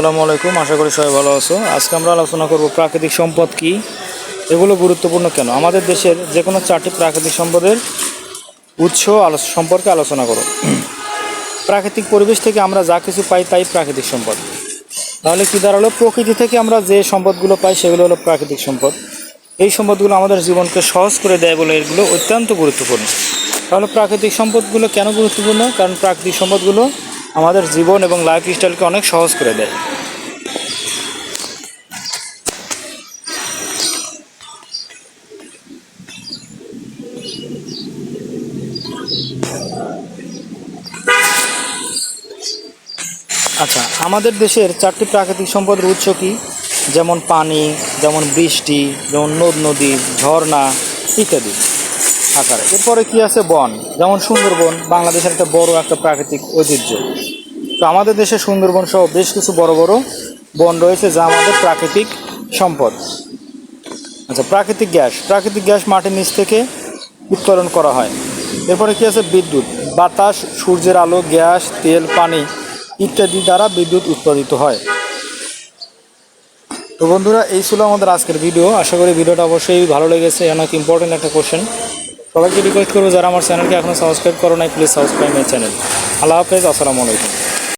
আসসালামু আলাইকুম, আশা করি সবাই ভালো আছো। আজকে আমরা আলোচনা করব প্রাকৃতিক সম্পদ কি, এগুলো গুরুত্বপূর্ণ কেন? আমাদের দেশের যে কোনো চারটি প্রাকৃতিক সম্পদের উৎস সম্পর্কে আলোচনা করো। প্রাকৃতিক পরিবেশ থেকে আমরা যা কিছু পাই তাই প্রাকৃতিক সম্পদ। তাহলে কি দাঁড়াল? প্রকৃতি থেকে আমরা যে সম্পদগুলো পাই সেগুলো হলো প্রাকৃতিক সম্পদ। এই সম্পদগুলো আমাদের জীবনকে সহজ করে দেয় বলে এগুলো অত্যন্ত গুরুত্বপূর্ণ। তাহলে প্রাকৃতিক সম্পদগুলো কেন গুরুত্বপূর্ণ? কারণ প্রাকৃতিক সম্পদগুলো আমাদের জীবন এবং লাইফ স্টাইলকে অনেক সহজ করে দেয়। আচ্ছা আমাদের দেশের চারটি প্রাকৃতিক সম্পদের উৎস কি? যেমন পানি, যেমন বৃষ্টি, যেমন নদ নদী ঝর্ণা ইত্যাদি। আকারে। এরপরে কি আছে? বন। যেমন সুন্দরবন, বাংলাদেশের একটা বড় একটা প্রাকৃতিক ঐতিহ্য। তো আমাদের দেশে সুন্দরবন সহ বেশ কিছু বড় বড় বন রয়েছে যা আমাদের প্রাকৃতিক সম্পদ। আচ্ছা প্রাকৃতিক গ্যাস। প্রাকৃতিক গ্যাস মাটির নিচ থেকে উত্তোলন করা হয়। এরপরে কি আছে? বিদ্যুৎ। বাতাস, সূর্যের আলো, গ্যাস, তেল, পানি ইত্যাদি দ্বারা বিদ্যুৎ উৎপাদিত হয়। তো বন্ধুরা, এই ছিল আমাদের আজকের ভিডিও। আশা করি ভিডিওটা অবশ্যই ভালো লেগেছে। অনেক ইম্পর্টেন্ট একটা কোশ্চেন সবাইকে রিকোয়েস্ট করব যারা আমার চ্যানেলকে এখনও সাবস্ক্রাইব করো নাই প্লিজ সাবস্ক্রাইব মাই চ্যানেল আল্লাহ হাফেজ, আসসালামু আলাইকুম।